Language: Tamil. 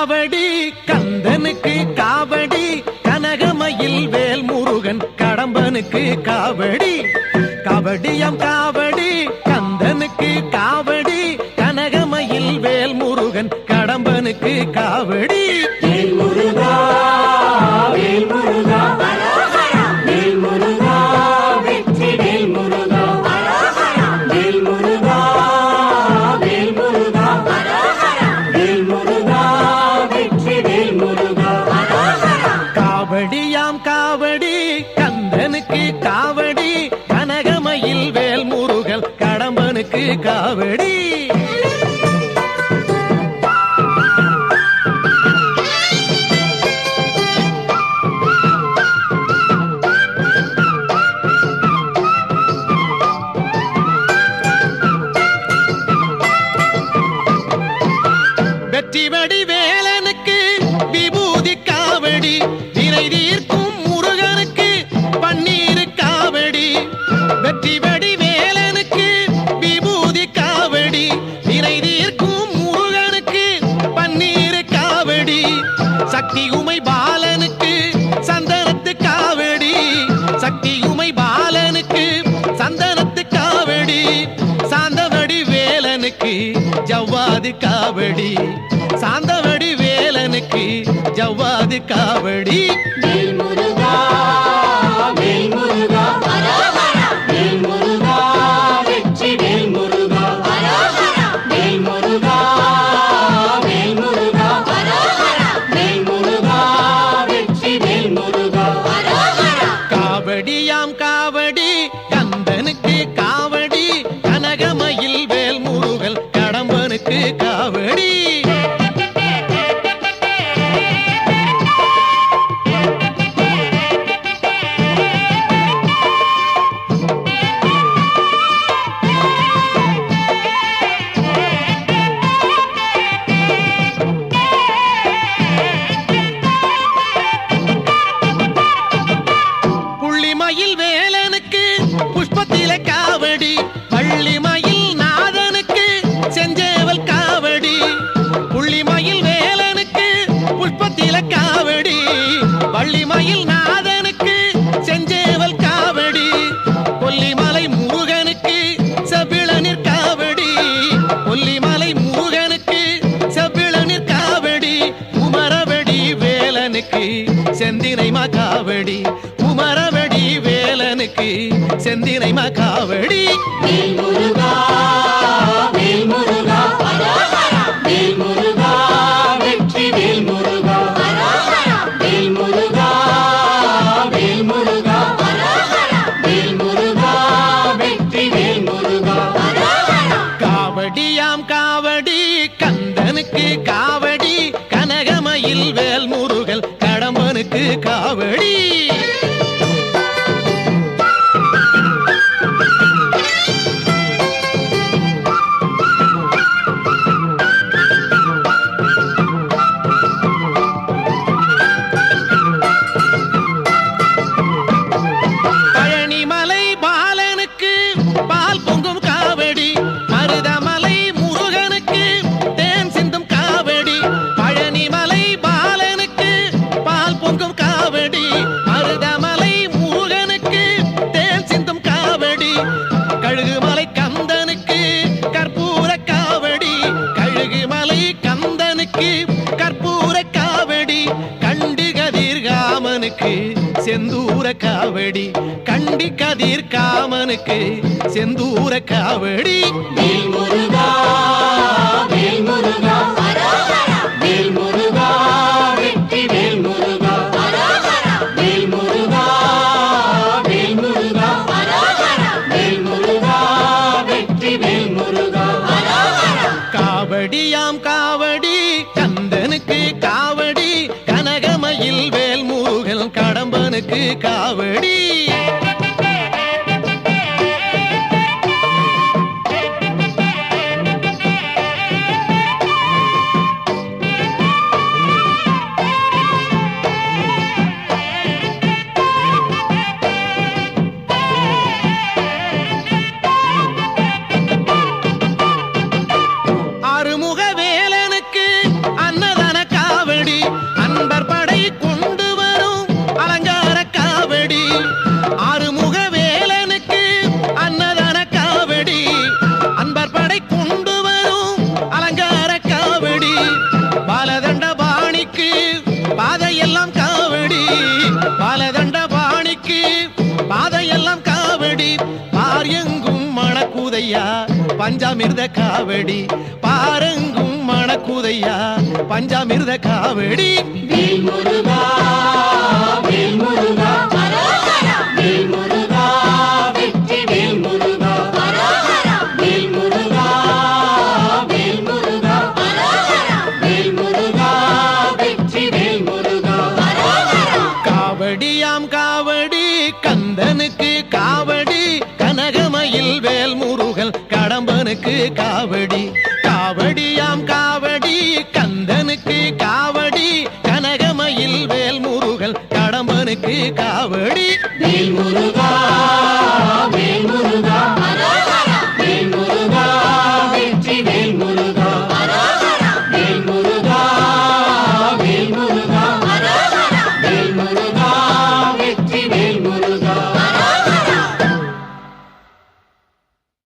காவடி கந்தனுக்கு காவடி கனகமயில் வேல் முருகன் கடம்பனுக்கு காவடி. கபடியம் காவடி கந்தனுக்கு காவடி கனகமயில் வேல் முருகன் கடம்பனுக்கு காவடி. முருகா. காவடி. ஜவ்வாது காவடி சாந்தவடி வேலனுக்கு ஜவ்வாது காவடி. காவடி. மகாவடி குமரவடி வேலனுக்கு செந்தினை மகாவடி முருகா. காவடி. செந்தூர காவடி கண்டி கதிர் காமனுக்கு செந்தூர காவடி. முருகா முருகா காவடி. காவடியா பஞ்சாமிர்த காவடி. பாருங்கும் மணக்குதையா. பஞ்சாமிர்த காவடி. முருகா. கந்தனுக்கு காவடி காவடியாம் காவடி கந்தனுக்கு காவடி கனகமயில் வேல் முருகல் கடம்பனுக்கு காவடி. வேல் முருகா